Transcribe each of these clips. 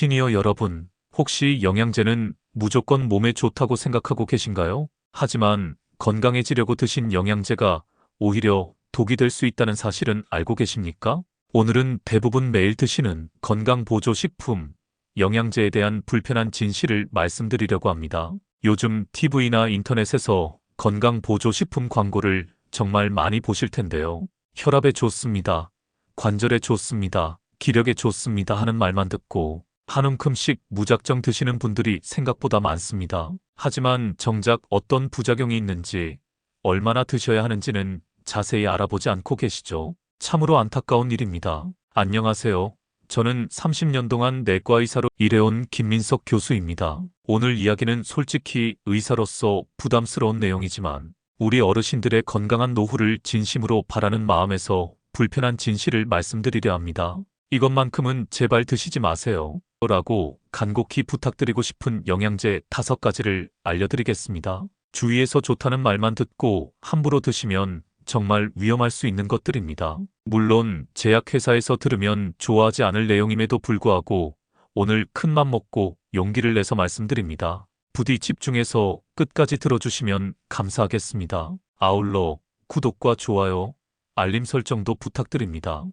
시니어 여러분, 혹시 영양제는 무조건 몸에 좋다고 생각하고 계신가요? 하지만 건강해지려고 드신 영양제가 오히려 독이 될 수 있다는 사실은 알고 계십니까? 오늘은 대부분 매일 드시는 건강보조식품, 영양제에 대한 불편한 진실을 말씀드리려고 합니다. 요즘 TV나 인터넷에서 건강보조식품 광고를 정말 많이 보실 텐데요. 혈압에 좋습니다. 관절에 좋습니다. 기력에 좋습니다 하는 말만 듣고 한 움큼씩 무작정 드시는 분들이 생각보다 많습니다. 하지만 정작 어떤 부작용이 있는지 얼마나 드셔야 하는지는 자세히 알아보지 않고 계시죠. 참으로 안타까운 일입니다. 안녕하세요. 저는 30년 동안 내과 의사로 일해온 김민석 교수입니다. 오늘 이야기는 솔직히 의사로서 부담스러운 내용이지만 우리 어르신들의 건강한 노후를 진심으로 바라는 마음에서 불편한 진실을 말씀드리려 합니다. 이것만큼은 제발 드시지 마세요. 라고 간곡히 부탁드리고 싶은 영양제 다섯 가지를 알려드리겠습니다. 주위에서 좋다는 말만 듣고 함부로 드시면 정말 위험할 수 있는 것들입니다. 물론 제약회사에서 들으면 좋아하지 않을 내용임에도 불구하고 오늘 큰맘 먹고 용기를 내서 말씀드립니다. 부디 집중해서 끝까지 들어주시면 감사하겠습니다. 아울러 구독과 좋아요, 알림 설정도 부탁드립니다.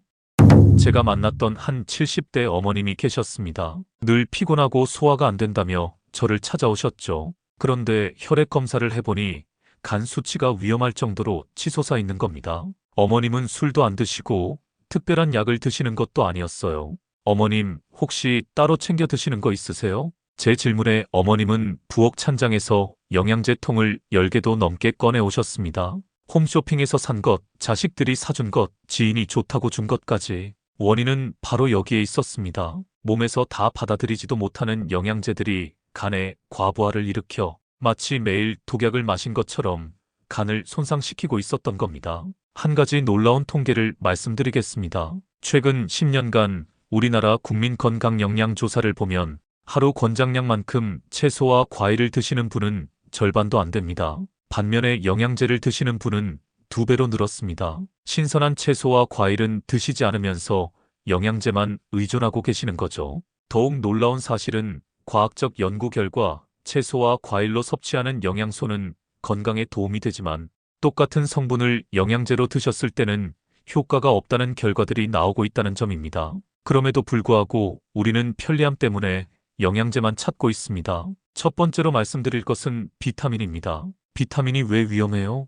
제가 만났던 한 70대 어머님이 계셨습니다. 늘 피곤하고 소화가 안 된다며 저를 찾아오셨죠. 그런데 혈액 검사를 해보니 간 수치가 위험할 정도로 치솟아 있는 겁니다. 어머님은 술도 안 드시고 특별한 약을 드시는 것도 아니었어요. 어머님, 혹시 따로 챙겨 드시는 거 있으세요? 제 질문에 어머님은 부엌 찬장에서 영양제 통을 10개도 넘게 꺼내 오셨습니다. 홈쇼핑에서 산 것, 자식들이 사준 것, 지인이 좋다고 준 것까지. 원인은 바로 여기에 있었습니다. 몸에서 다 받아들이지도 못하는 영양제들이 간에 과부하를 일으켜 마치 매일 독약을 마신 것처럼 간을 손상시키고 있었던 겁니다. 한 가지 놀라운 통계를 말씀드리겠습니다. 최근 10년간 우리나라 국민 건강 영양 조사를 보면 하루 권장량만큼 채소와 과일을 드시는 분은 절반도 안 됩니다. 반면에 영양제를 드시는 분은 두 배로 늘었습니다. 신선한 채소와 과일은 드시지 않으면서 영양제만 의존하고 계시는 거죠. 더욱 놀라운 사실은 과학적 연구 결과 채소와 과일로 섭취하는 영양소는 건강에 도움이 되지만 똑같은 성분을 영양제로 드셨을 때는 효과가 없다는 결과들이 나오고 있다는 점입니다. 그럼에도 불구하고 우리는 편리함 때문에 영양제만 찾고 있습니다. 첫 번째로 말씀드릴 것은 비타민입니다. 비타민이 왜 위험해요?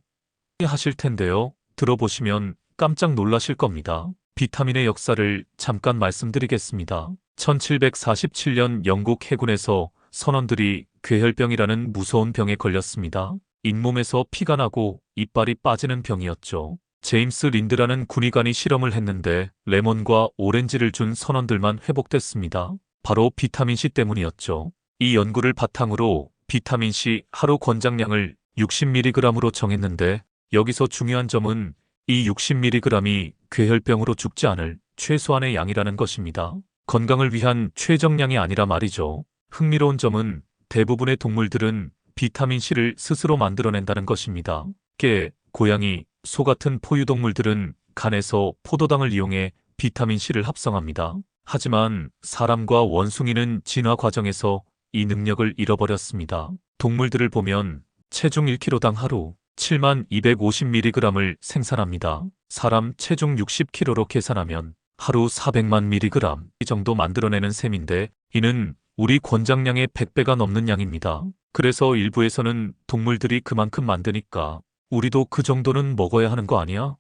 하실 텐데요. 들어보시면 깜짝 놀라실 겁니다. 비타민의 역사를 잠깐 말씀드리겠습니다. 1747년 영국 해군에서 선원들이 괴혈병이라는 무서운 병에 걸렸습니다. 잇몸에서 피가 나고 이빨이 빠지는 병이었죠. 제임스 린드라는 군의관이 실험을 했는데 레몬과 오렌지를 준 선원들만 회복됐습니다. 바로 비타민C 때문이었죠. 이 연구를 바탕으로 비타민C 하루 권장량을 60mg으로 정했는데 여기서 중요한 점은 이 60mg이 괴혈병으로 죽지 않을 최소한의 양이라는 것입니다. 건강을 위한 최정량이 아니라 말이죠. 흥미로운 점은 대부분의 동물들은 비타민C를 스스로 만들어낸다는 것입니다. 개, 고양이, 소 같은 포유동물들은 간에서 포도당을 이용해 비타민C를 합성합니다. 하지만 사람과 원숭이는 진화 과정에서 이 능력을 잃어버렸습니다. 동물들을 보면 체중 1kg당 하루 7만 250mg을 생산합니다. 사람 체중 60kg로 계산하면 하루 400만 mg 이 정도 만들어내는 셈인데 이는 우리 권장량의 100배가 넘는 양입니다. 그래서 일부에서는 동물들이 그만큼 만드니까 우리도 그 정도는 먹어야 하는 거 아니야?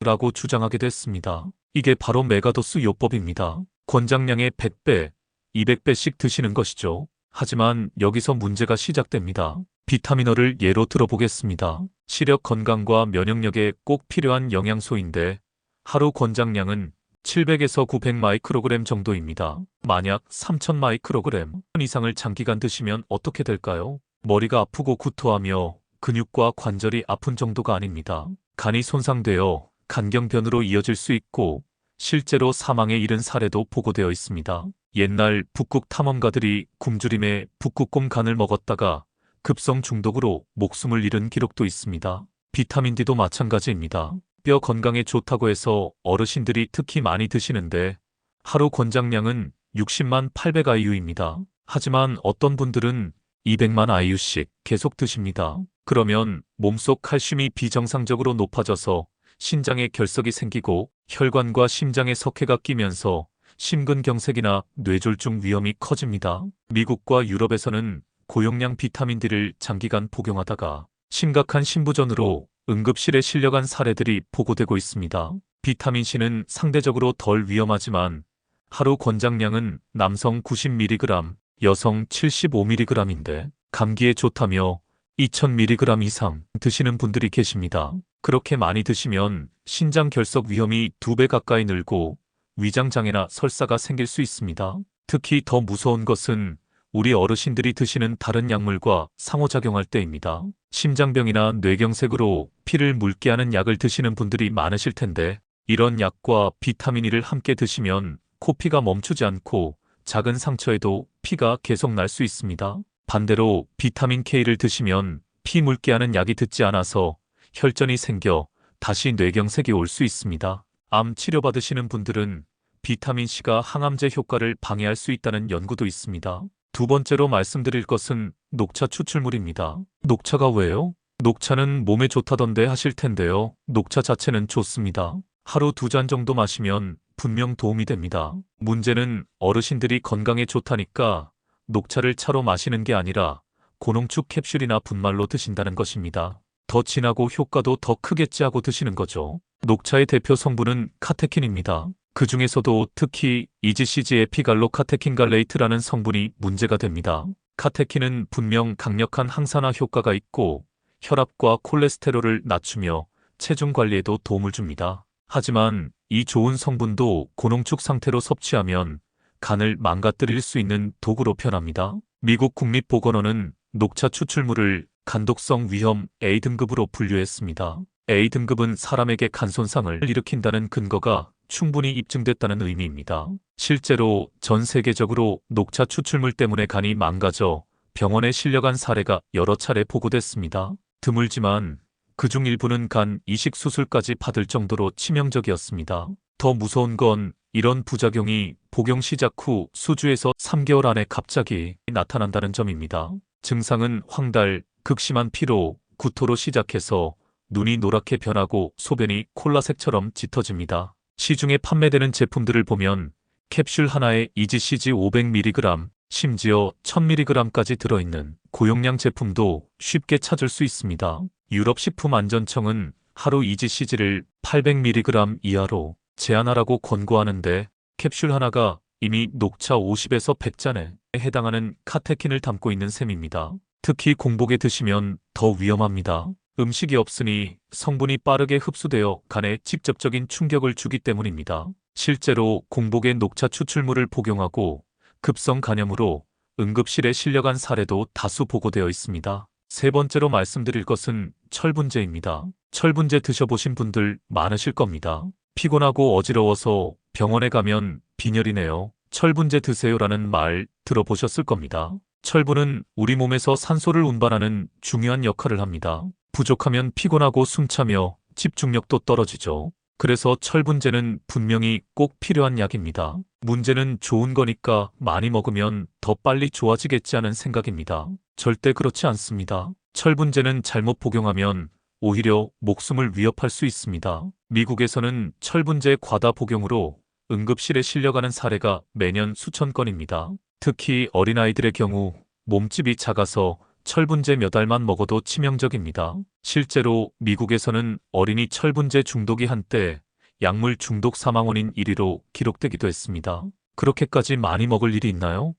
라고 주장하게 됐습니다. 이게 바로 메가도스 요법입니다. 권장량의 100배, 200배씩 드시는 것이죠. 하지만 여기서 문제가 시작됩니다. 비타민어를 예로 들어보겠습니다. 시력 건강과 면역력에 꼭 필요한 영양소인데 하루 권장량은 700에서 900 마이크로그램 정도입니다. 만약 3000 마이크로그램 이상을 장기간 드시면 어떻게 될까요? 머리가 아프고 구토하며 근육과 관절이 아픈 정도가 아닙니다. 간이 손상되어 간경변으로 이어질 수 있고 실제로 사망에 이른 사례도 보고되어 있습니다. 옛날 북극 탐험가들이 굶주림에 북극곰 간을 먹었다가 급성 중독으로 목숨을 잃은 기록도 있습니다. 비타민 D도 마찬가지입니다. 뼈 건강에 좋다고 해서 어르신들이 특히 많이 드시는데 하루 권장량은 60만 800 IU입니다. 하지만 어떤 분들은 200만 IU씩 계속 드십니다. 그러면 몸속 칼슘이 비정상적으로 높아져서 신장에 결석이 생기고 혈관과 심장에 석회가 끼면서 심근경색이나 뇌졸중 위험이 커집니다. 미국과 유럽에서는 고용량 비타민 D를 장기간 복용하다가 심각한 신부전으로 응급실에 실려간 사례들이 보고되고 있습니다. 비타민 C는 상대적으로 덜 위험하지만 하루 권장량은 남성 90mg, 여성 75mg인데 감기에 좋다며 2000mg 이상 드시는 분들이 계십니다. 그렇게 많이 드시면 신장 결석 위험이 두배 가까이 늘고 위장장애나 설사가 생길 수 있습니다. 특히 더 무서운 것은 우리 어르신들이 드시는 다른 약물과 상호작용할 때입니다. 심장병이나 뇌경색으로 피를 묽게 하는 약을 드시는 분들이 많으실 텐데 이런 약과 비타민 E를 함께 드시면 코피가 멈추지 않고 작은 상처에도 피가 계속 날 수 있습니다. 반대로 비타민 K를 드시면 피 묽게 하는 약이 듣지 않아서 혈전이 생겨 다시 뇌경색이 올 수 있습니다. 암 치료받으시는 분들은 비타민 C가 항암제 효과를 방해할 수 있다는 연구도 있습니다. 두 번째로 말씀드릴 것은 녹차 추출물입니다. 녹차가 왜요? 녹차는 몸에 좋다던데 하실 텐데요. 녹차 자체는 좋습니다. 하루 두 잔 정도 마시면 분명 도움이 됩니다. 문제는 어르신들이 건강에 좋다니까 녹차를 차로 마시는 게 아니라 고농축 캡슐이나 분말로 드신다는 것입니다. 더 진하고 효과도 더 크겠지 하고 드시는 거죠. 녹차의 대표 성분은 카테킨입니다. 그 중에서도 특히 이지시지 에피갈로 카테킨갈레이트라는 성분이 문제가 됩니다. 카테킨은 분명 강력한 항산화 효과가 있고 혈압과 콜레스테롤을 낮추며 체중 관리에도 도움을 줍니다. 하지만 이 좋은 성분도 고농축 상태로 섭취하면 간을 망가뜨릴 수 있는 도구로 변합니다. 미국 국립보건원은 녹차 추출물을 간독성 위험 A등급으로 분류했습니다. A등급은 사람에게 간 손상을 일으킨다는 근거가 충분히 입증됐다는 의미입니다. 실제로 전 세계적으로 녹차 추출물 때문에 간이 망가져 병원에 실려간 사례가 여러 차례 보고됐습니다. 드물지만 그중 일부는 간 이식 수술까지 받을 정도로 치명적이었습니다. 더 무서운 건 이런 부작용이 복용 시작 후 수주에서 3개월 안에 갑자기 나타난다는 점입니다. 증상은 황달, 극심한 피로, 구토로 시작해서 눈이 노랗게 변하고 소변이 콜라색처럼 짙어집니다. 시중에 판매되는 제품들을 보면 캡슐 하나에 이지CG 500mg, 심지어 1000mg까지 들어있는 고용량 제품도 쉽게 찾을 수 있습니다. 유럽 식품안전청은 하루 이지CG를 800mg 이하로 제한하라고 권고하는데 캡슐 하나가 이미 녹차 50에서 100잔에 해당하는 카테킨을 담고 있는 셈입니다. 특히 공복에 드시면 더 위험합니다. 음식이 없으니 성분이 빠르게 흡수되어 간에 직접적인 충격을 주기 때문입니다. 실제로 공복에 녹차 추출물을 복용하고 급성 간염으로 응급실에 실려간 사례도 다수 보고되어 있습니다. 세 번째로 말씀드릴 것은 철분제입니다. 철분제 드셔보신 분들 많으실 겁니다. 피곤하고 어지러워서 병원에 가면 빈혈이네요. 철분제 드세요라는 말 들어보셨을 겁니다. 철분은 우리 몸에서 산소를 운반하는 중요한 역할을 합니다. 부족하면 피곤하고 숨차며 집중력도 떨어지죠. 그래서 철분제는 분명히 꼭 필요한 약입니다. 문제는 좋은 거니까 많이 먹으면 더 빨리 좋아지겠지 하는 생각입니다. 절대 그렇지 않습니다. 철분제는 잘못 복용하면 오히려 목숨을 위협할 수 있습니다. 미국에서는 철분제 과다 복용으로 응급실에 실려가는 사례가 매년 수천 건입니다. 특히 어린아이들의 경우 몸집이 작아서 철분제 몇 알만 먹어도 치명적입니다. 실제로 미국에서는 어린이 철분제 중독이 한때 약물 중독 사망 원인 1위로 기록되기도 했습니다. 그렇게까지 많이 먹을 일이 있나요?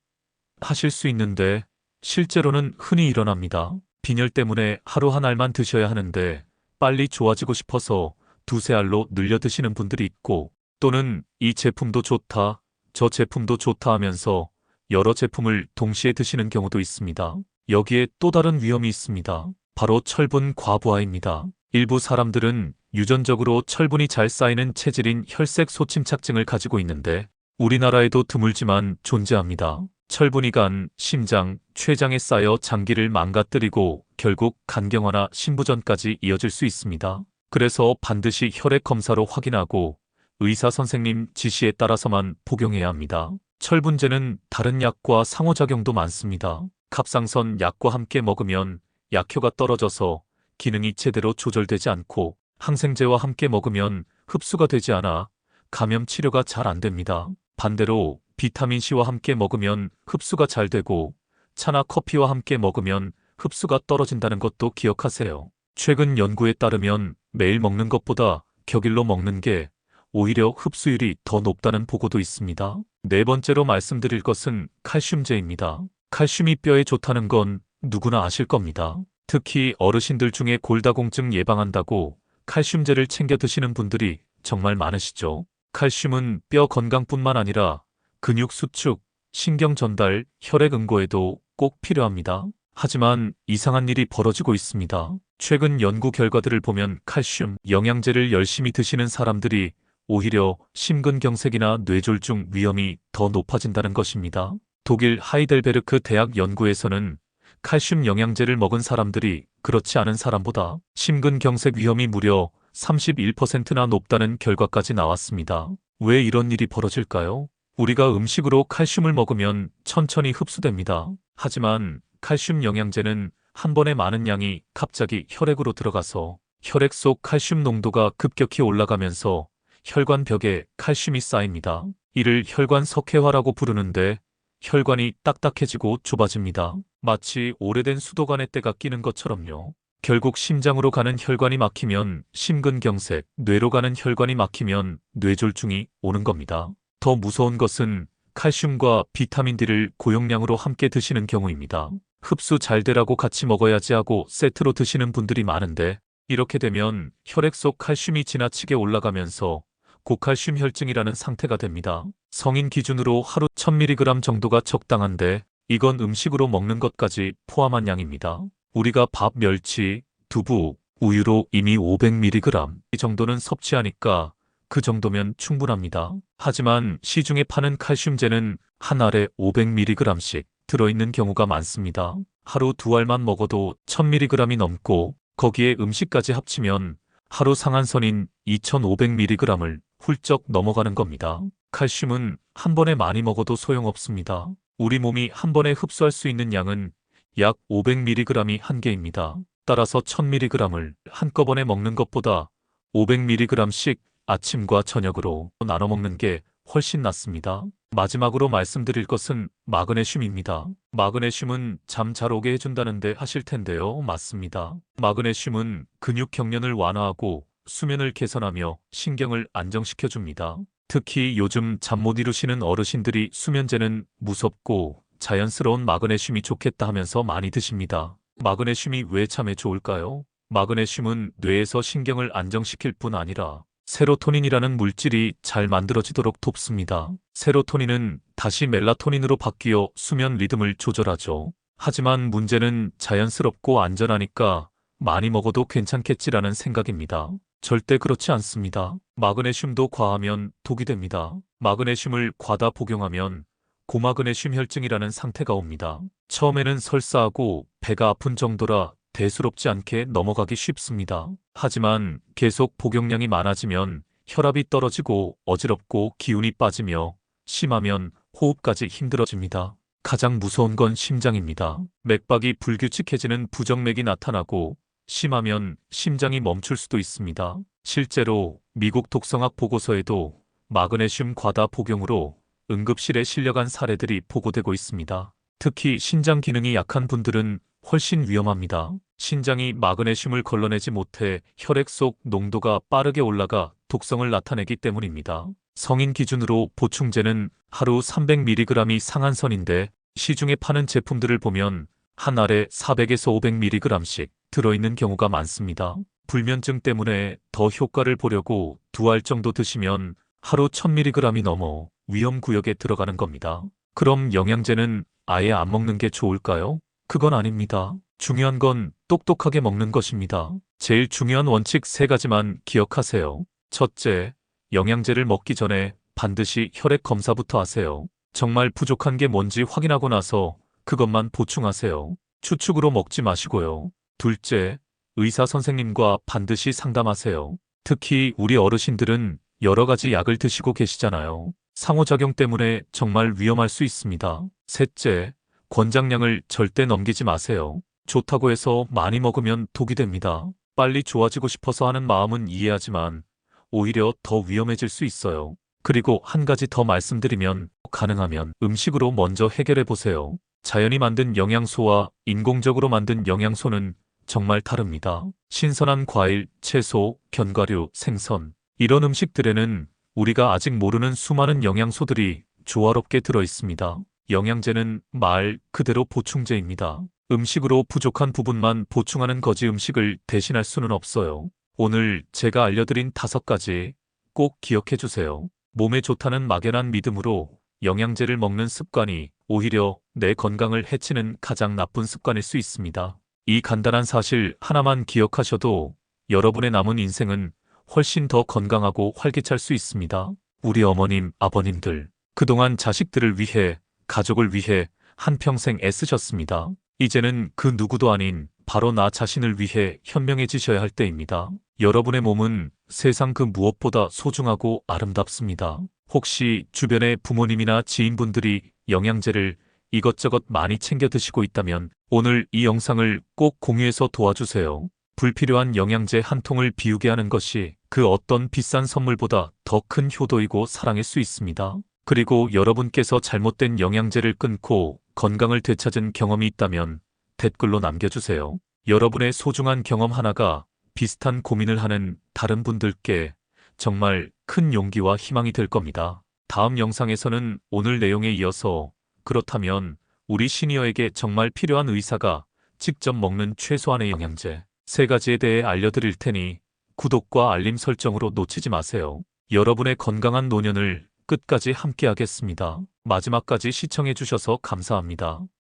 하실 수 있는데 실제로는 흔히 일어납니다. 빈혈 때문에 하루 한 알만 드셔야 하는데 빨리 좋아지고 싶어서 두세 알로 늘려 드시는 분들이 있고 또는 이 제품도 좋다, 저 제품도 좋다 하면서 여러 제품을 동시에 드시는 경우도 있습니다. 여기에 또 다른 위험이 있습니다. 바로 철분 과부하입니다. 일부 사람들은 유전적으로 철분이 잘 쌓이는 체질인 혈색 소침착증을 가지고 있는데 우리나라에도 드물지만 존재합니다. 철분이 간, 심장, 췌장에 쌓여 장기를 망가뜨리고 결국 간경화나 신부전까지 이어질 수 있습니다. 그래서 반드시 혈액 검사로 확인하고 의사 선생님 지시에 따라서만 복용해야 합니다. 철분제는 다른 약과 상호작용도 많습니다. 갑상선 약과 함께 먹으면 약효가 떨어져서 기능이 제대로 조절되지 않고 항생제와 함께 먹으면 흡수가 되지 않아 감염 치료가 잘 안 됩니다. 반대로 비타민C와 함께 먹으면 흡수가 잘 되고 차나 커피와 함께 먹으면 흡수가 떨어진다는 것도 기억하세요. 최근 연구에 따르면 매일 먹는 것보다 격일로 먹는 게 오히려 흡수율이 더 높다는 보고도 있습니다. 네 번째로 말씀드릴 것은 칼슘제입니다. 칼슘이 뼈에 좋다는 건 누구나 아실 겁니다. 특히 어르신들 중에 골다공증 예방한다고 칼슘제를 챙겨 드시는 분들이 정말 많으시죠. 칼슘은 뼈 건강뿐만 아니라 근육 수축, 신경 전달, 혈액 응고에도 꼭 필요합니다. 하지만 이상한 일이 벌어지고 있습니다. 최근 연구 결과들을 보면 칼슘 영양제를 열심히 드시는 사람들이 오히려 심근경색이나 뇌졸중 위험이 더 높아진다는 것입니다. 독일 하이델베르크 대학 연구에서는 칼슘 영양제를 먹은 사람들이 그렇지 않은 사람보다 심근경색 위험이 무려 31%나 높다는 결과까지 나왔습니다. 왜 이런 일이 벌어질까요? 우리가 음식으로 칼슘을 먹으면 천천히 흡수됩니다. 하지만 칼슘 영양제는 한 번에 많은 양이 갑자기 혈액으로 들어가서 혈액 속 칼슘 농도가 급격히 올라가면서 혈관 벽에 칼슘이 쌓입니다. 이를 혈관 석회화라고 부르는데 혈관이 딱딱해지고 좁아집니다. 마치 오래된 수도관에 때가 끼는 것처럼요. 결국 심장으로 가는 혈관이 막히면 심근경색, 뇌로 가는 혈관이 막히면 뇌졸중이 오는 겁니다. 더 무서운 것은 칼슘과 비타민 D를 고용량으로 함께 드시는 경우입니다. 흡수 잘 되라고 같이 먹어야지 하고 세트로 드시는 분들이 많은데 이렇게 되면 혈액 속 칼슘이 지나치게 올라가면서 고칼슘 혈증이라는 상태가 됩니다. 성인 기준으로 하루 1000mg 정도가 적당한데 이건 음식으로 먹는 것까지 포함한 양입니다. 우리가 밥, 멸치, 두부, 우유로 이미 500mg 이 정도는 섭취하니까 그 정도면 충분합니다. 하지만 시중에 파는 칼슘제는 한 알에 500mg씩 들어있는 경우가 많습니다. 하루 두 알만 먹어도 1000mg이 넘고 거기에 음식까지 합치면 하루 상한선인 2500mg을 훌쩍 넘어가는 겁니다. 칼슘은 한 번에 많이 먹어도 소용없습니다. 우리 몸이 한 번에 흡수할 수 있는 양은 약 500mg이 한계입니다. 따라서 1000mg을 한꺼번에 먹는 것보다 500mg씩 아침과 저녁으로 나눠 먹는 게 훨씬 낫습니다. 마지막으로 말씀드릴 것은 마그네슘입니다. 마그네슘은 잠 잘 오게 해준다는데 하실 텐데요. 맞습니다. 마그네슘은 근육 경련을 완화하고 수면을 개선하며 신경을 안정시켜 줍니다. 특히 요즘 잠 못 이루시는 어르신들이 수면제는 무섭고 자연스러운 마그네슘이 좋겠다 하면서 많이 드십니다. 마그네슘이 왜 잠에 좋을까요? 마그네슘은 뇌에서 신경을 안정시킬 뿐 아니라 세로토닌이라는 물질이 잘 만들어지도록 돕습니다. 세로토닌은 다시 멜라토닌으로 바뀌어 수면 리듬을 조절하죠. 하지만 문제는 자연스럽고 안전하니까 많이 먹어도 괜찮겠지라는 생각입니다. 절대 그렇지 않습니다. 마그네슘도 과하면 독이 됩니다. 마그네슘을 과다 복용하면 고마그네슘 혈증이라는 상태가 옵니다. 처음에는 설사하고 배가 아픈 정도라 대수롭지 않게 넘어가기 쉽습니다. 하지만 계속 복용량이 많아지면 혈압이 떨어지고 어지럽고 기운이 빠지며 심하면 호흡까지 힘들어집니다. 가장 무서운 건 심장입니다. 맥박이 불규칙해지는 부정맥이 나타나고 심하면 심장이 멈출 수도 있습니다. 실제로 미국 독성학 보고서에도 마그네슘 과다 복용으로 응급실에 실려간 사례들이 보고되고 있습니다. 특히 신장 기능이 약한 분들은 훨씬 위험합니다. 신장이 마그네슘을 걸러내지 못해 혈액 속 농도가 빠르게 올라가 독성을 나타내기 때문입니다. 성인 기준으로 보충제는 하루 300mg이 상한선인데 시중에 파는 제품들을 보면 한 알에 400에서 500mg씩 들어있는 경우가 많습니다. 불면증 때문에 더 효과를 보려고 두 알 정도 드시면 하루 1000mg이 넘어 위험 구역에 들어가는 겁니다. 그럼 영양제는 아예 안 먹는 게 좋을까요? 그건 아닙니다. 중요한 건 똑똑하게 먹는 것입니다. 제일 중요한 원칙 세 가지만 기억하세요. 첫째, 영양제를 먹기 전에 반드시 혈액 검사부터 하세요. 정말 부족한 게 뭔지 확인하고 나서 그것만 보충하세요. 추측으로 먹지 마시고요. 둘째, 의사 선생님과 반드시 상담하세요. 특히 우리 어르신들은 여러 가지 약을 드시고 계시잖아요. 상호작용 때문에 정말 위험할 수 있습니다. 셋째, 권장량을 절대 넘기지 마세요. 좋다고 해서 많이 먹으면 독이 됩니다. 빨리 좋아지고 싶어서 하는 마음은 이해하지만 오히려 더 위험해질 수 있어요. 그리고 한 가지 더 말씀드리면 가능하면 음식으로 먼저 해결해 보세요. 자연이 만든 영양소와 인공적으로 만든 영양소는 정말 다릅니다. 신선한 과일, 채소, 견과류, 생선 이런 음식들에는 우리가 아직 모르는 수많은 영양소들이 조화롭게 들어 있습니다. 영양제는 말 그대로 보충제입니다. 음식으로 부족한 부분만 보충하는 거지 음식을 대신할 수는 없어요. 오늘 제가 알려드린 다섯 가지 꼭 기억해 주세요. 몸에 좋다는 막연한 믿음으로 영양제를 먹는 습관이 오히려 내 건강을 해치는 가장 나쁜 습관일 수 있습니다. 이 간단한 사실 하나만 기억하셔도 여러분의 남은 인생은 훨씬 더 건강하고 활기찰 수 있습니다. 우리 어머님, 아버님들, 그동안 자식들을 위해, 가족을 위해 한평생 애쓰셨습니다. 이제는 그 누구도 아닌 바로 나 자신을 위해 현명해지셔야 할 때입니다. 여러분의 몸은 세상 그 무엇보다 소중하고 아름답습니다. 혹시 주변의 부모님이나 지인분들이 영양제를 이것저것 많이 챙겨 드시고 있다면 오늘 이 영상을 꼭 공유해서 도와주세요. 불필요한 영양제 한 통을 비우게 하는 것이 그 어떤 비싼 선물보다 더 큰 효도이고 사랑일 수 있습니다. 그리고 여러분께서 잘못된 영양제를 끊고 건강을 되찾은 경험이 있다면 댓글로 남겨주세요. 여러분의 소중한 경험 하나가 비슷한 고민을 하는 다른 분들께 정말 큰 용기와 희망이 될 겁니다. 다음 영상에서는 오늘 내용에 이어서 그렇다면 우리 시니어에게 정말 필요한 의사가 직접 먹는 최소한의 영양제 세 가지에 대해 알려드릴 테니 구독과 알림 설정으로 놓치지 마세요. 여러분의 건강한 노년을 끝까지 함께하겠습니다. 마지막까지 시청해주셔서 감사합니다.